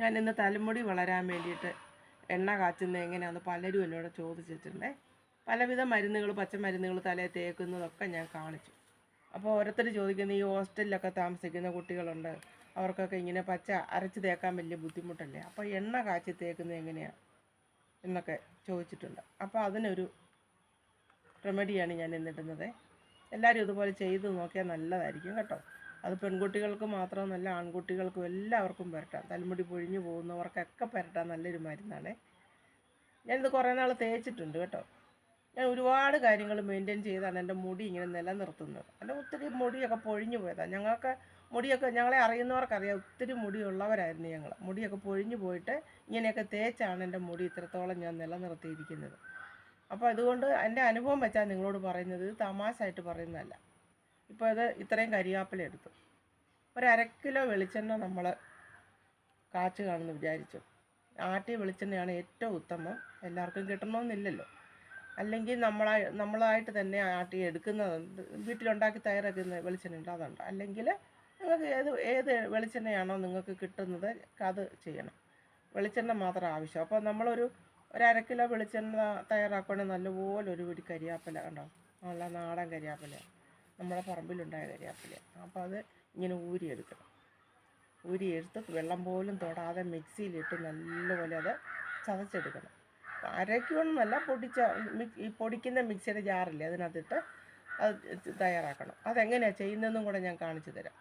ഞാൻ ഇന്ന് തലമുടി വളരാൻ വേണ്ടിയിട്ട് എണ്ണ കാച്ചുന്നത് എങ്ങനെയാണെന്ന് പലരും എന്നോട് ചോദിച്ചിട്ടുണ്ട്. പലവിധ മരുന്നുകൾ പച്ചമരുന്നുകൾ തലയിൽ തേക്കുന്നതൊക്കെ ഞാൻ കാണിച്ചു. അപ്പോൾ ഓരോരുത്തർ ചോദിക്കുന്ന ഈ ഹോസ്റ്റലിലൊക്കെ താമസിക്കുന്ന കുട്ടികളുണ്ട്. അവർക്കൊക്കെ ഇങ്ങനെ പച്ച അരച്ച് തേക്കാൻ വലിയ ബുദ്ധിമുട്ടല്ലേ? അപ്പോൾ എണ്ണ കാച്ചി തേക്കുന്നത് എങ്ങനെയാണ് എന്നൊക്കെ ചോദിച്ചിട്ടുണ്ട്. അപ്പോൾ അതിനൊരു റെമഡിയാണ് ഞാൻ ഇന്നിടുന്നത്. എല്ലാവരും ഇതുപോലെ ചെയ്ത് നോക്കിയാൽ നല്ലതായിരിക്കും കേട്ടോ. അത് പെൺകുട്ടികൾക്ക് മാത്രമെന്നല്ല ആൺകുട്ടികൾക്കും എല്ലാവർക്കും പുരട്ടാം. തലമുടി പൊഴിഞ്ഞു പോകുന്നവർക്കൊക്കെ പുരട്ടാൻ നല്ലൊരു മരുന്നാണ്. ഞാനിത് കുറേ നാൾ തേച്ചിട്ടുണ്ട് കേട്ടോ. ഞാൻ ഒരുപാട് കാര്യങ്ങൾ മെയിന്റെയിൻ ചെയ്താണ് എന്റെ മുടി ഇങ്ങനെ നിലനിർത്തുന്നത്. അല്ല ഒത്തിരി മുടിയൊക്കെ പൊഴിഞ്ഞു പോയതാണ് ഞങ്ങൾക്ക് മുടിയൊക്കെ ഞങ്ങളെ അറിയുന്നവർക്കറിയാം ഒത്തിരി മുടിയുള്ളവരായിരുന്നു ഞങ്ങൾ. മുടിയൊക്കെ പൊഴിഞ്ഞു പോയിട്ട് ഇങ്ങനെയൊക്കെ തേച്ചാണ് എന്റെ മുടി ഇത്രത്തോളം ഞാൻ നിലനിർത്തിയിരിക്കുന്നത്. അപ്പോൾ അതുകൊണ്ട് എന്റെ അനുഭവം വെച്ചാൽ നിങ്ങളോട് പറയുന്നത്. തമാശ ആയിട്ട് പറയുന്നതല്ല. ഇപ്പോൾ ഇത് ഇത്രയും കരിയാപ്പില എടുത്തു. ഒരു അര കിലോ വെളിച്ചെണ്ണ നമ്മൾ കാച്ചു കാണുമെന്ന് വിചാരിച്ചു. ആട്ടിയ വെളിച്ചെണ്ണയാണ് ഏറ്റവും ഉത്തമം. എല്ലാവർക്കും കിട്ടണമെന്നില്ലല്ലോ. അല്ലെങ്കിൽ നമ്മളായി നമ്മളായിട്ട് തന്നെ ആട്ടി എടുക്കുന്നത് വീട്ടിലുണ്ടാക്കി തയ്യാറാക്കുന്ന വെളിച്ചെണ്ണ ഉണ്ട് അതുണ്ട് അല്ലെങ്കിൽ നിങ്ങൾക്ക് ഏത് ഏത് വെളിച്ചെണ്ണയാണോ നിങ്ങൾക്ക് കിട്ടുന്നത് അത് ചെയ്യണം. വെളിച്ചെണ്ണ മാത്രം ആവശ്യം. അപ്പോൾ നമ്മളൊരു ഒരു അര കിലോ വെളിച്ചെണ്ണ തയ്യാറാക്കുകയാണെങ്കിൽ നല്ലപോലെ ഒരു പിടി കരിയാപ്പില കണ്ടോ? നല്ല നാടൻ കരിയാപ്പില നമ്മുടെ പറമ്പിലുണ്ടായ കരിയാപ്പില അപ്പോൾ അത് ഇങ്ങനെ ഊരിയെടുക്കണം. ഊരിയെടുത്ത് വെള്ളം പോലും തൊടാതെ മിക്സിയിലിട്ട് നല്ലപോലെ അത് ചതച്ചെടുക്കണം. അരയ്ക്കൊന്നുമല്ല പൊടിച്ച ഈ പൊടിക്കുന്ന മിക്സിയുടെ ജാറില്ലേ അതിനകത്തിട്ട് അത് തയ്യാറാക്കണം. അതെങ്ങനെയാണ് ചെയ്യുന്നതെന്നും കൂടെ ഞാൻ കാണിച്ചു തരാം.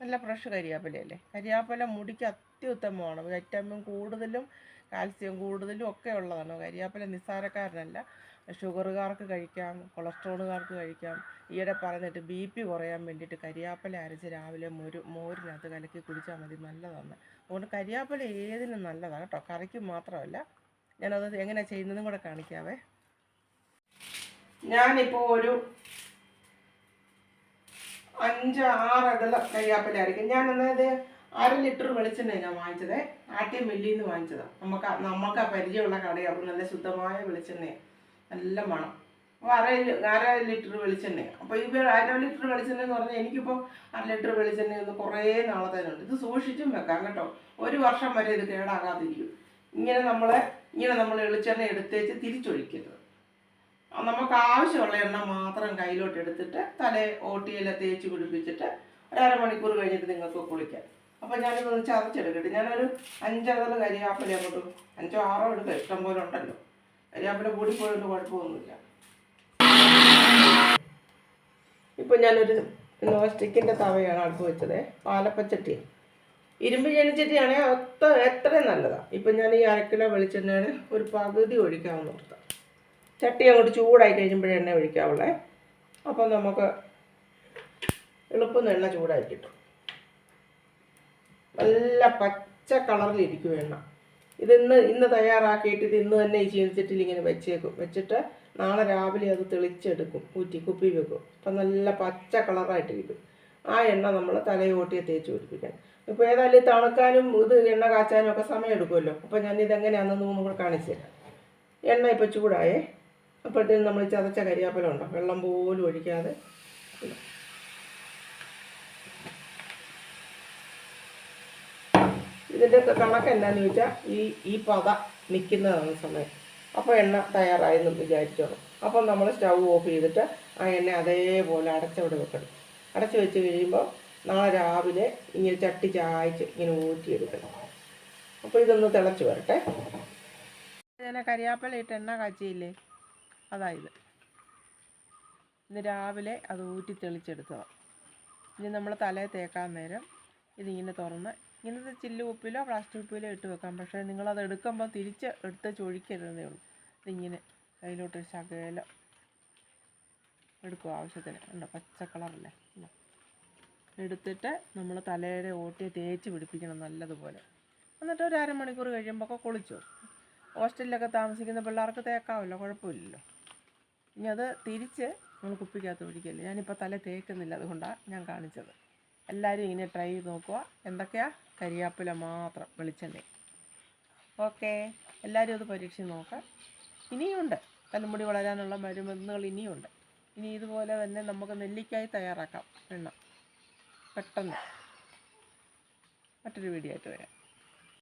നല്ല ഫ്രഷ് കരിയാപ്പിലയല്ലേ? കരിയാപ്പില മുടിക്ക് അത്യുത്തമമാണ്. വൈറ്റമിൻ കൂടുതലും കാൽസ്യം കൂടുതലും ഒക്കെ ഉള്ളതാണ്. കരിയാപ്പില നിസ്സാരക്കാരനല്ല. ഷുഗറുകാർക്ക് കഴിക്കാം കൊളസ്ട്രോളുകാർക്ക് കഴിക്കാം. ഈയിടെ പറഞ്ഞിട്ട് ബി പി കുറയാൻ വേണ്ടിയിട്ട് കരിയാപ്പില അരച്ച് രാവിലെ മൊരു മോരിനകത്ത് കലക്കി കുടിച്ചാൽ മതി നല്ലതാണ്. അതുകൊണ്ട് കരിയാപ്പില ഏതിനും നല്ലതാണ് കേട്ടോ. കറിക്ക് മാത്രമല്ല. ഞാനത് എങ്ങനെയാണ് ചെയ്യുന്നതും കൂടെ കാണിക്കാവേ. ഞാനിപ്പോൾ ഒരു അഞ്ച് ആറ് അകല കരിയാപ്പില അരയ്ക്കും. ഞാൻ അതായത് അര ലിറ്റർ വെളിച്ചെണ്ണ ഞാൻ വാങ്ങിച്ചത്. ആട്ടിയ മില്ലിന്ന് വാങ്ങിച്ചതാണ് നമുക്ക് നമുക്ക് ആ പരിചയമുള്ള കടയാണ്. നല്ല ശുദ്ധമായ വെളിച്ചെണ്ണയാണ്. നല്ല മണം. അര അര ലിറ്റർ വെളിച്ചെണ്ണ. അപ്പോൾ ഈ അര ലിറ്റർ വെളിച്ചെണ്ണ എന്ന് പറഞ്ഞാൽ എനിക്കിപ്പോൾ അര ലിറ്റർ വെളിച്ചെണ്ണ ഒന്ന് കുറേ നാളത്തേനുണ്ട് ഇത് സൂക്ഷിച്ചും വെക്കാം കേട്ടോ. ഒരു വർഷം വരെ ഇത് കേടാകാതിരിക്കും. ഇങ്ങനെ നമ്മളെ ഇങ്ങനെ നമ്മൾ വെളിച്ചെണ്ണ എടുത്തേച്ച് തിരിച്ചൊഴിക്കരുത്. നമുക്ക് ആവശ്യമുള്ള എണ്ണ മാത്രം കയ്യിലോട്ട് എടുത്തിട്ട് തല ഓട്ടിയില തേച്ച് പിടിപ്പിച്ചിട്ട് ഒരു അരമണിക്കൂർ കഴിഞ്ഞിട്ട് നിങ്ങൾക്ക് കുളിക്കാം. അപ്പോൾ ഞാനിതൊന്ന് ചതച്ചെടുക്കട്ടെ. ഞാനൊരു അഞ്ചാറ് കരിയാപ്പില അങ്ങോട്ട് അഞ്ചോ ആറോ എടുക്കാം. ഇഷ്ടം പോലെ ഉണ്ടല്ലോ. കരിയാപ്പില കൂടിപ്പോയിട്ട് കുഴപ്പമൊന്നുമില്ല. ഇപ്പൊ ഞാനൊരു നോൺ സ്റ്റിക്കിന്റെ തവയാണ് അടുപ്പ് വെച്ചത്. പാലപ്പച്ചട്ടി. ഇരുമ്പ് ചെണിച്ചട്ടിയാണെങ്കിൽ അത്ര എത്രയും നല്ലതാണ് ഇപ്പം ഞാൻ ഈ അരക്കിലോ വെളിച്ചെണ്ണയാണ് ഒരു പകുതി ഒഴിക്കാമെന്ന് ഓർത്താം ചട്ടി അങ്ങോട്ട് ചൂടായി കഴിയുമ്പോഴേ എണ്ണ ഒഴിക്കാവുള്ളേ. അപ്പം നമുക്ക് എളുപ്പം എണ്ണ ചൂടായി കിട്ടും. നല്ല പച്ച കളറിലിരിക്കും എണ്ണ. ഇത് ഇന്ന് തയ്യാറാക്കിയിട്ട് ഇത് ഇന്ന് തന്നെ ഈ ചീനച്ചട്ടിയിൽ ഇങ്ങനെ വെച്ചേക്കും. വെച്ചിട്ട് നാളെ രാവിലെ അത് തെളിച്ചെടുക്കും ഊറ്റി കുപ്പി വെക്കും. അപ്പം നല്ല പച്ച കളറായിട്ടിരിക്കും ആ എണ്ണ നമ്മൾ തലയോട്ടിയെ തേച്ച് പിടിപ്പിക്കാൻ. ഇപ്പോൾ ഏതായാലും തണുക്കാനും ഇത് എണ്ണ കാച്ചാനും ഒക്കെ സമയം എടുക്കുമല്ലോ. അപ്പോൾ ഞാൻ ഇതെങ്ങനെയാണെന്ന് ഒന്നും കൂടെ കാണിച്ചു തരാം. എണ്ണ ഇപ്പോൾ ചൂടായേ. അപ്പോഴത്തേനും നമ്മൾ ചതച്ച കരിയാപ്പല ഉണ്ടോ? വെള്ളം പോലും ഒഴിക്കാതെ. ഇതിന്റെ കണക്ക് എന്താണെന്ന് ചോദിച്ചാൽ ഈ ഈ പത നിൽക്കുന്നതാണ് സമയം. അപ്പോൾ എണ്ണ തയ്യാറായെന്ന് വിചാരിച്ചോളൂ. അപ്പം നമ്മൾ സ്റ്റൗ ഓഫ് ചെയ്തിട്ട് ആ എണ്ണ അതേപോലെ അടച്ചവിടെ വെക്കണം. അടച്ച് വെച്ച് കഴിയുമ്പോൾ നാളെ രാവിലെ ഇങ്ങനെ ചട്ടി ചായച്ച് ഇങ്ങനെ ഊറ്റിയെടുക്കണം. അപ്പോൾ ഇതൊന്ന് തിളച്ച് വരട്ടെ. ഞാൻ കരിയാപ്പല ഇട്ട് എണ്ണ കാച്ചിയില്ലേ? അതായത് ഇന്ന് രാവിലെ അത് ഊറ്റി തെളിച്ചെടുത്തതാണ് ഇനി നമ്മൾ തലയിൽ തേക്കാൻ നേരം ഇതിങ്ങനെ തുറന്ന്. ഇങ്ങനത്തെ ചില്ല് ഉപ്പിലോ പ്ലാസ്റ്റിക് ഉപ്പിലോ ഇട്ട് വെക്കാം. പക്ഷേ നിങ്ങളത് എടുക്കുമ്പോൾ തിരിച്ച് എടുത്ത് ചൊഴിക്കരുതേ ഉള്ളൂ. ഇതിങ്ങനെ കയ്യിലോട്ട് ശകലം എടുക്കും ആവശ്യത്തിന്. ഉണ്ടോ പച്ച കളറല്ലേ? എടുത്തിട്ട് നമ്മൾ തലയുടെ ഓട്ടി തേച്ച് പിടിപ്പിക്കണം നല്ലതുപോലെ. എന്നിട്ട് ഒരു അരമണിക്കൂർ കഴിയുമ്പോൾ കുളിച്ചു ഹോസ്റ്റലിലൊക്കെ താമസിക്കുന്ന പിള്ളേർക്ക് തേക്കാമല്ലോ കുഴപ്പമില്ലല്ലോ. ഇനി അത് തിരിച്ച് നമ്മൾ കുപ്പിക്കകത്ത് ഒഴിക്കല്ലേ? ഞാനിപ്പോൾ തല തേക്കുന്നില്ല അതുകൊണ്ടാണ് ഞാൻ കാണിച്ചത്. എല്ലാവരും ഇങ്ങനെ ട്രൈ ചെയ്ത് നോക്കുക എന്തൊക്കെയാ? കരിയാപ്പില മാത്രം വെളിച്ചെണ്ണ. ഓക്കെ എല്ലാവരും അത് പരീക്ഷിച്ച് നോക്കാം. ഇനിയുണ്ട്. തലമുടി വളരാനുള്ള മരുമരുന്നുകൾ ഇനിയുണ്ട്. ഇനി ഇതുപോലെ തന്നെ നമുക്ക് നെല്ലിക്കായി തയ്യാറാക്കാം. എണ്ണ. പെട്ടെന്ന്. മറ്റൊരു വീഡിയോ ആയിട്ട് വരാം.